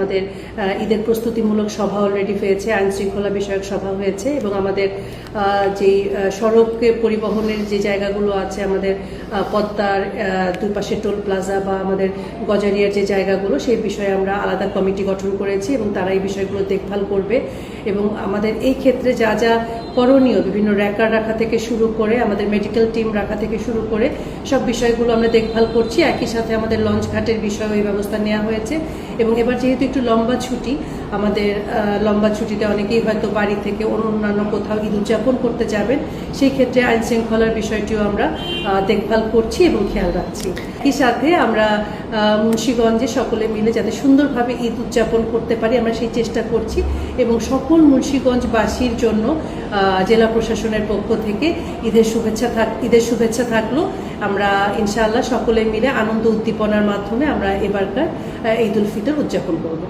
আমাদের ঈদের প্রস্তুতিমূলক সভা অলরেডি হয়েছে, আইনশৃঙ্খলা বিষয়ক সভা হয়েছে এবং আমাদের যেই সড়ককে পরিবহনের যে জায়গাগুলো আছে, আমাদের পদ্মার দুপাশে টোল প্লাজা বা আমাদের গজারিয়ার যে জায়গাগুলো, সেই বিষয়ে আমরা আলাদা কমিটি গঠন করেছি এবং তারা এই বিষয়গুলো দেখভাল করবে এবং আমাদের এই ক্ষেত্রে যা যা করণীয় বিভিন্ন র্যাকার রাখা থেকে শুরু করে, আমাদের মেডিকেল টিম রাখা থেকে শুরু করে সব বিষয়গুলো আমরা দেখভাল করছি। একই সাথে আমাদের লঞ্চ ঘাটের বিষয়ে এই ব্যবস্থা নেওয়া হয়েছে। এবং এবার যেহেতু একটু লম্বা ছুটি, আমাদের লম্বা ছুটিতে অনেকেই হয়তো বাড়ি থেকে অন্যান্য কোথাও ঈদ উদযাপন করতে যাবেন। সেই ক্ষেত্রে আইন শৃঙ্খলার বিষয়টিও আমরা দেখভাল করছি এবং খেয়াল রাখছি। একই সাথে আমরা মুন্সিগঞ্জে সকলে মিলে যাতে সুন্দরভাবে ঈদ উদযাপন করতে পারি, আমরা সেই চেষ্টা করছি। এবং সকল মুন্সিগঞ্জবাসীর জন্য জেলা প্রশাসনের পক্ষ থেকে ঈদের শুভেচ্ছা থাক ঈদের শুভেচ্ছা থাকল। আমরা ইনশাআল্লাহ সকলে মিলে আনন্দ উদ্দীপনার মাধ্যমে আমরা এবারকার উল ফিতর উদযাপন করব।